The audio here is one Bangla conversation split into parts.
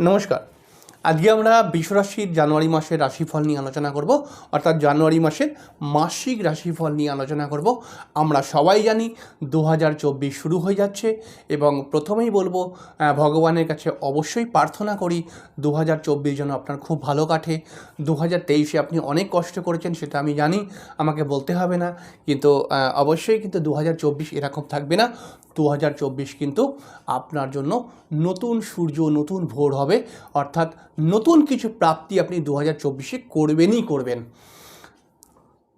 নমস্কার আজকে আমরা বিশ্বরাশির জানুয়ারি মাসের রাশিফল নিয়ে আলোচনা করব, অর্থাৎ জানুয়ারি মাসের মাসিক রাশিফল নিয়ে আলোচনা করব। আমরা সবাই জানি দু হাজার চব্বিশ শুরু হয়ে যাচ্ছে এবং প্রথমেই বলব ভগবানের কাছে অবশ্যই প্রার্থনা করি দু হাজার চব্বিশ যেন আপনার খুব ভালো কাটে। দু হাজার তেইশে আপনি অনেক কষ্ট করেছেন, সেটা আমি জানি, আমাকে বলতে হবে না। কিন্তু অবশ্যই কিন্তু দু হাজার চব্বিশ এরকম থাকবে না। দু হাজার চব্বিশ কিন্তু আপনার জন্য নতুন সূর্য, নতুন ভোর হবে। অর্থাৎ নতুন কিছু প্রাপ্তি আপনি দু হাজার চব্বিশে করবেনই করবেন।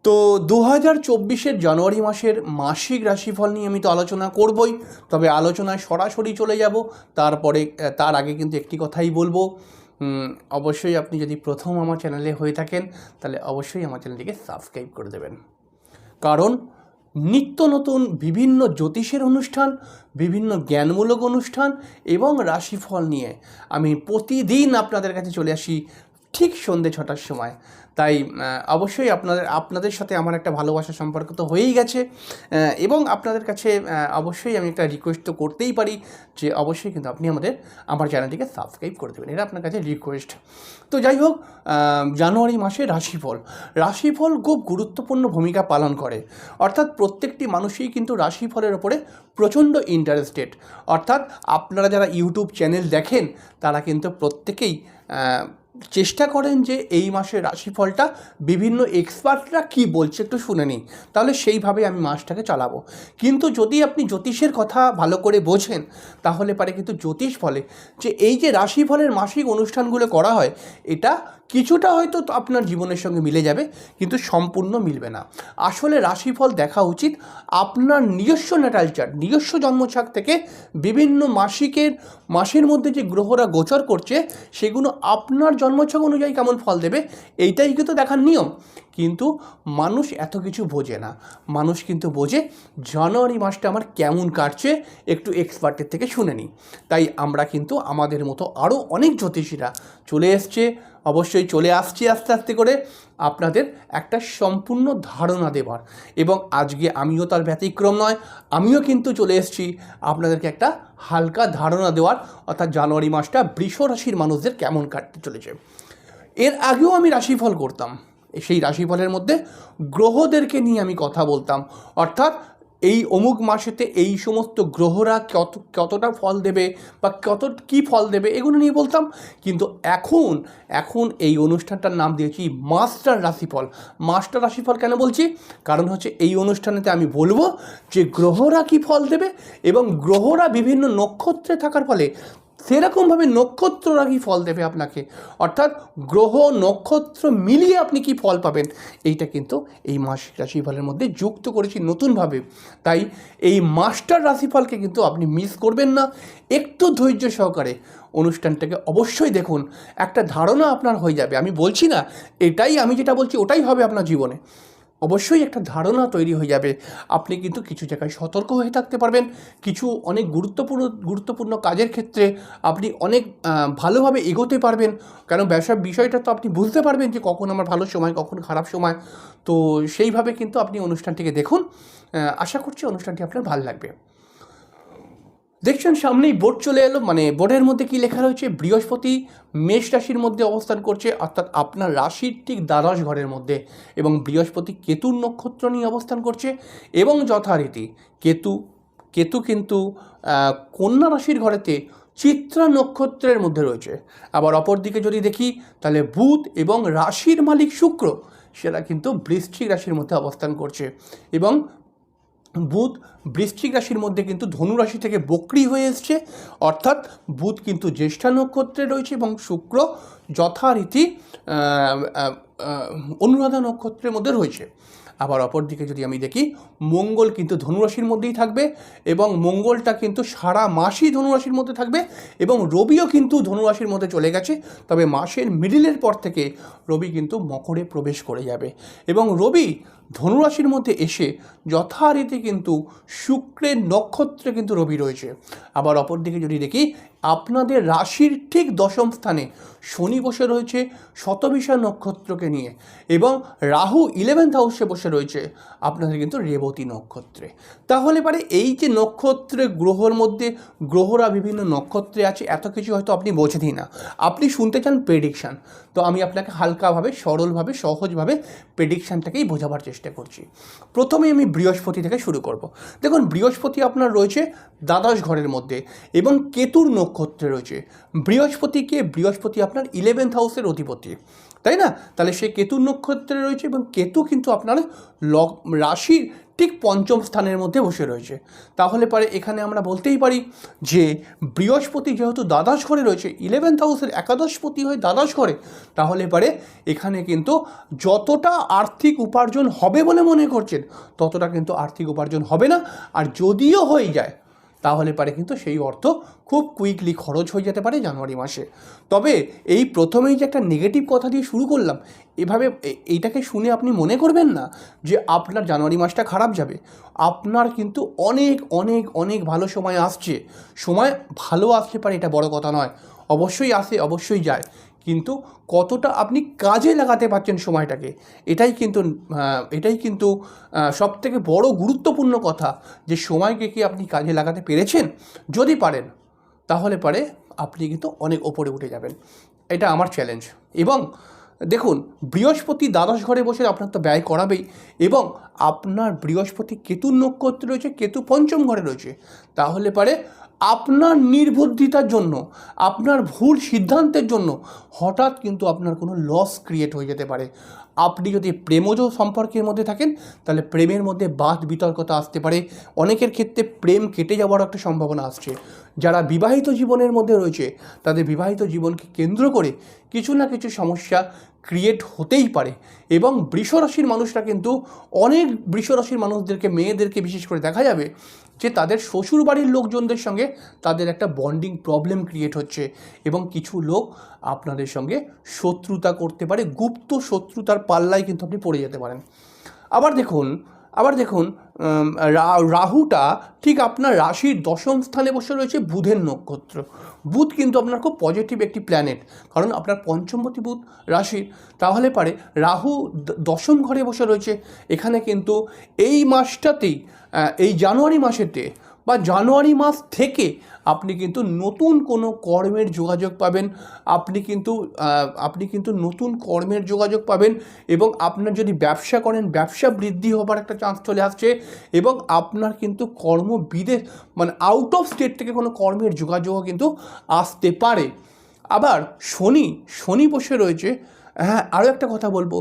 তো দু হাজার চব্বিশের জানুয়ারি মাসের মাসিক রাশিফল নিয়ে আমি তো আলোচনা করবই, তবে আলোচনায় সরাসরি চলে যাব। তারপরে তার আগে কিন্তু একটি কথাই বলব। অবশ্যই আপনি যদি প্রথম আমার চ্যানেলে হয়ে থাকেন, তাহলে অবশ্যই আমার চ্যানেলটিকে সাবস্ক্রাইব করে দেবেন। কারণ নিত্য নতুন বিভিন্ন জ্যোতিষের অনুষ্ঠান, বিভিন্ন জ্ঞানমূলক অনুষ্ঠান এবং রাশিফল নিয়ে আমি প্রতিদিন আপনাদের কাছে চলে আসি ঠিক সন্ধে ছটার সময়। তাই অবশ্যই আপনাদের আপনাদের সাথে আমার একটা ভালোবাসা সম্পর্ক তো হয়েই গেছে। এবং আপনাদের কাছে অবশ্যই আমি একটা রিকোয়েস্ট তো করতেই পারি যে, অবশ্যই কিন্তু আপনি আমাদের, আমার চ্যানেলটিকে সাবস্ক্রাইব করে দেবেন। এটা আপনার কাছে রিকোয়েস্ট তো যাই হোক জানুয়ারি মাসে রাশিফল। রাশিফল খুব গুরুত্বপূর্ণ ভূমিকা পালন করে। অর্থাৎ প্রত্যেকটি মানুষই কিন্তু রাশিফলের ওপরে প্রচণ্ড ইন্টারেস্টেড অর্থাৎ আপনারা যারা ইউটিউব চ্যানেল দেখেন, তারা কিন্তু প্রত্যেকেই চেষ্টা করেন যে এই মাসের রাশিফলটা বিভিন্ন এক্সপার্টরা কি বলছে একটু শুনে নিই তাহলে সেইভাবে আমি মাসটাকে চালাবো। কিন্তু যদি আপনি জ্যোতিষের কথা ভালো করে বোঝেন, তাহলে পারে কিন্তু জ্যোতিষ বলে যে এই যে রাশিফলের মাসিক অনুষ্ঠানগুলো করা হয়, এটা কিছুটা হয়তো আপনার জীবনের সঙ্গে মিলে যাবে, কিন্তু সম্পূর্ণ মিলবে না। আসলে রাশিফল দেখা উচিত আপনার নিজস্ব ন্যাটাল চার্ট নিজস্ব জন্মছক থেকে বিভিন্ন মাসিকের, মাসের মধ্যে যে গ্রহরা গোচর করছে, সেগুলো আপনার জন্মছক অনুযায়ী কেমন ফল দেবে, এইটাই কিন্তু দেখার নিয়ম। কিন্তু মানুষ এত কিছু বোঝে না। মানুষ কিন্তু বোঝে জানুয়ারি মাসটা আমার কেমন কাটছে, একটু এক্সপার্টের থেকে শুনে নিই। তাই আমরা কিন্তু আমাদের মতো আরও অনেক জ্যোতিষীরা চলে এসছে অবশ্যই চলে আসছি আস্তে আস্তে করে আপনাদের একটা সম্পূর্ণ ধারণা দেবার। এবং আজকে আমিও তার ব্যতিক্রম নয়, আমিও কিন্তু চলে এসেছি আপনাদেরকে একটা হালকা ধারণা দেওয়ার, অর্থাৎ জানুয়ারি মাসটা বৃষ রাশির মানুষদের কেমন কাটতে চলেছে। এর আগেও আমি রাশিফল করতাম। সেই রাশিফলের মধ্যে গ্রহদেরকে নিয়ে আমি কথা বলতাম। অর্থাৎ এই অমুক মাসেতে এই সমস্ত গ্রহরা কত, কতটা ফল দেবে বা কত, কি ফল দেবে এগুলো নিয়ে বলতাম। কিন্তু এখন এখন এই অনুষ্ঠানটার নাম দিয়েছি মাস্টার রাশিফল। মাস্টার রাশিফল কেন বলছি? কারণ হচ্ছে এই অনুষ্ঠানেতে আমি বলব যে গ্রহরা কি ফল দেবে এবং গ্রহরা বিভিন্ন নক্ষত্রে থাকার ফলে সেরকমভাবে নক্ষত্ররা কি ফল দেবে আপনাকে। অর্থাৎ গ্রহ নক্ষত্র মিলিয়ে আপনি কি ফল পাবেন? এইটা কিন্তু এই মাসিক রাশিফলের মধ্যে যুক্ত করেছি নতুনভাবে। তাই এই মাস্টার রাশিফলকে কিন্তু আপনি মিস করবেন না। একটু ধৈর্য সহকারে অনুষ্ঠানটাকে অবশ্যই দেখুন। একটা ধারণা আপনার হয়ে যাবে। আমি বলছি না, এটাই আমি যেটা বলছি, ওটাই হবে আপনার জীবনে। অবশ্যই একটা ধারণা তৈরি হয়ে যাবে। আপনি কিন্তু কিছু জায়গায় সতর্ক হয়ে থাকতে পারবেন। কিছু অনেক গুরুত্বপূর্ণ গুরুত্বপূর্ণ কাজের ক্ষেত্রে আপনি অনেক ভালোভাবে এগোতে পারবেন। কেন ব্যবসার বিষয়টা তো আপনি বুঝতে পারবেন যে কখন আমার ভালো সময়, কখন খারাপ সময়। তো সেইভাবে কিন্তু আপনি অনুষ্ঠানটিকে দেখুন। আশা করছি অনুষ্ঠানটি আপনার ভালো লাগবে। দেখছেন সামনেই বোর্ড চলে এলো মানে বোর্ডের মধ্যে কি লেখা রয়েছে? বৃহস্পতি মেষ রাশির মধ্যে অবস্থান করছে, অর্থাৎ আপনার রাশির ঠিক দ্বাদশ ঘরের মধ্যে। এবং বৃহস্পতি কেতুর নক্ষত্র নিয়ে অবস্থান করছে। এবং যথারীতি কেতু কেতু কিন্তু কন্যা রাশির ঘরেতে চিত্রা নক্ষত্রের মধ্যে রয়েছে। আবার অপরদিকে যদি দেখি, তাহলে বুধ এবং রাশির মালিক শুক্র সেটা কিন্তু বৃশ্চিক রাশির মধ্যে অবস্থান করছে। এবং বুধ বৃশ্চিক রাশির মধ্যে কিন্তু ধনুরাশি থেকে বক্রি হয়ে এসছে। অর্থাৎ বুধ কিন্তু জ্যেষ্ঠা নক্ষত্রে রয়েছে এবং শুক্র যথারীতি অনুরাধা নক্ষত্রের মধ্যে রয়েছে। আবার অপরদিকে যদি আমি দেখি, মঙ্গল কিন্তু ধনুরাশির মধ্যেই থাকবে এবং মঙ্গলটা কিন্তু সারা মাসই ধনুরাশির মধ্যে থাকবে এবং রবিও কিন্তু ধনুরাশির মধ্যে চলে গেছে। তবে মাসের মিডিলের পর থেকে রবি কিন্তু মকরে প্রবেশ করে যাবে এবং রবি ধনুরাশির মধ্যে এসে যথারীতি কিন্তু শুক্রের নক্ষত্রে কিন্তু রবি রয়েছে। আবার অপরদিকে যদি দেখি আপনাদের রাশির ঠিক দশম স্থানে শনি বসে রয়েছে শতবিশা নক্ষত্রকে নিয়ে এবং রাহু ইলেভেন্থ হাউসে বসে রয়েছে আপনাদের কিন্তু রেবতী নক্ষত্রে। তাহলে পারে এই যে নক্ষত্রে গ্রহর মধ্যে গ্রহরা বিভিন্ন নক্ষত্রে আছে, এত কিছু হয়তো আপনি বোঝেনই না। আপনি শুনতে চান প্রেডিকশান তো আমি আপনাকে হালকাভাবে, সরলভাবে, সহজভাবে প্রেডিকশানটাকেই বোঝাবার চেষ্টা করছি। প্রথমে আমি বৃহস্পতি থেকে শুরু করব। দেখুন, বৃহস্পতি আপনার রয়েছে দ্বাদশ ঘরের মধ্যে এবং কেতুর নক্ষত্রে রয়েছে। বৃহস্পতিকে বৃহস্পতি আপনার ইলেভেন্থ হাউসের অধিপতি। তাই না? তাহলে সে কেতুর নক্ষত্রে রয়েছে এবং কেতু কিন্তু আপনার লগ, রাশির ঠিক পঞ্চম স্থানের মধ্যে বসে রয়েছে। তাহলে পরে এখানে আমরা বলতেই পারি যে, বৃহস্পতি যেহেতু দ্বাদশ ঘরে রয়েছে ইলেভেন্থ হাউসের একাদশপতি হয়ে দ্বাদশ ঘরে, তাহলে পরে এখানে কিন্তু যতটা আর্থিক উপার্জন হবে বলে মনে করছেন, ততটা কিন্তু আর্থিক উপার্জন হবে না। আর যদিও হয়ে যায় তাহলে পারে কিন্তু সেই অর্থ খুব কুইকলি খরচ হয়ে যেতে পারে জানুয়ারি মাসে। তবে এই প্রথমেই যে একটা নেগেটিভ কথা দিয়ে শুরু করলাম, এভাবে এইটাকে শুনে আপনি মনে করবেন না যে আপনার জানুয়ারি মাসটা খারাপ যাবে। আপনার কিন্তু অনেক অনেক অনেক ভালো সময় আসছে। সময় ভালো আসতে পারে এটা বড় কথা নয়। অবশ্যই আসে, অবশ্যই যায়। কিন্তু কতটা আপনি কাজে লাগাতে পারছেন সময়টাকে, এটাই কিন্তু এটাই কিন্তু সব থেকে বড় গুরুত্বপূর্ণ কথা যে সময়কে কি আপনি কাজে লাগাতে পেরেছেন? যদি পারেন, তাহলে পারে আপনি কিন্তু অনেক ওপরে উঠে যাবেন। এটা আমার চ্যালেঞ্জ এবং দেখুন, বৃহস্পতি দ্বাদশ ঘরে বসে আপনার তো ব্যয় করাবেই এবং আপনার বৃহস্পতি কেতুর নক্ষত্রে রয়েছে, কেতু পঞ্চম ঘরে রয়েছে। তাহলে পারে আপনার নির্বুদ্ধিতার জন্য, আপনার ভুল সিদ্ধান্তের জন্য হঠাৎ কিন্তু আপনার কোনো লস ক্রিয়েট হয়ে যেতে পারে। আপনি যদি প্রেমজ সম্পর্কের মধ্যে থাকেন, তাহলে প্রেমের মধ্যে বাদ বিতর্কতা আসতে পারে। অনেকের ক্ষেত্রে প্রেম কেটে যাওয়ার একটা সম্ভাবনা আসছে। যারা বিবাহিত জীবনের মধ্যে রয়েছে, তাদের বিবাহিত জীবনকে কেন্দ্র করে কিছু না কিছু সমস্যা ক্রিয়েট হতেই পারে। এবং বৃষরাশির মানুষরা কিন্তু অনেক বৃষরাশির মানুষদেরকে, মেয়েদেরকে বিশেষ করে দেখা যাবে যে তাদের শ্বশুর বাড়ির লোকজনদের সঙ্গে তাদের একটা বন্ডিং প্রবলেম ক্রিয়েট হচ্ছে এবং কিছু লোক আপনাদের সঙ্গে শত্রুতা করতে পারে, গুপ্ত শত্রুতার পাল্লায় কিন্তু আপনি পড়ে যেতে পারেন। আবার দেখুন আবার দেখুন রাহুটা ঠিক আপনার রাশির দশম স্থানে বসে রয়েছে বুধের নক্ষত্র। বুধ কিন্তু আপনার খুব পজিটিভ একটি প্ল্যানেট কারণ আপনার পঞ্চমপতি বুধ রাশির, তাহলে পারে রাহু দশম ঘরে বসে রয়েছে। এখানে কিন্তু এই মাসটাতেই এই জানুয়ারি মাসেতে বা জানুয়ারি মাস থেকে আপনি কিন্তু নতুন কোনো কর্মের যোগাযোগ পাবেন, আপনি কিন্তু আপনি কিন্তু নতুন কর্মের যোগাযোগ পাবেন এবং আপনার যদি ব্যবসা করেন, ব্যবসা বৃদ্ধি হবার একটা চান্স চলে আসছে এবং আপনার কিন্তু কর্ম বিদেশ মানে আউট অফ স্টেট থেকে কোনো কর্মের যোগাযোগও কিন্তু আসতে পারে। আবার শনি শনি বসে রয়েছে হ্যাঁ আরও একটা কথা বলব,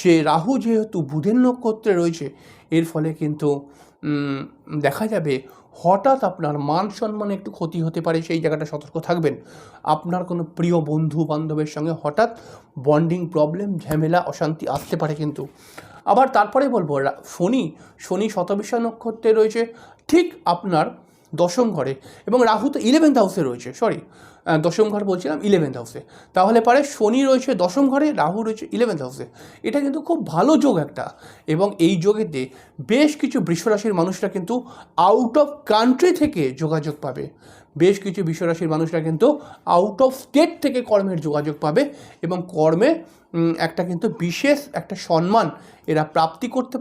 যে রাহু যেহেতু বুধের নক্ষত্রে রয়েছে, এর ফলে কিন্তু দেখা যাবে হঠাৎ আপনার মান সম্মানে একটু ক্ষতি হতে পারে, সেই জায়গাটা সতর্ক থাকবেন। আপনার কোনো প্রিয় বন্ধু বান্ধবের সঙ্গে হঠাৎ বন্ডিং প্রবলেম ঝামেলা, অশান্তি আসতে পারে কিন্তু। আবার তারপরে বলব শনি শনি শতবিশা নক্ষত্রে রয়েছে। ঠিক আপনার দশম ঘরে এবং রাহু তো ইলেভেন্থ হাউসে রয়েছে সরি দশম ঘর বলছিলাম ইলেভেন্থ হাউসে তাহলে পারে শনি রয়েছে দশম ঘরে, রাহু রয়েছে ইলেভেন্থ হাউসে এটা কিন্তু খুব ভালো যোগ একটা। এবং এই যোগেতে বেশ কিছু বৃষরাশির মানুষরা কিন্তু আউট অফ কান্ট্রি থেকে যোগাযোগ পাবে। বেশ কিছু বিশ্বরাশির মানুষরা কিন্তু আউট অফ স্টেট থেকে কর্মের যোগাযোগ পাবে এবং কর্মে একটা কিন্তু বিশেষ একটা সম্মান এরা প্রাপ্তি করতে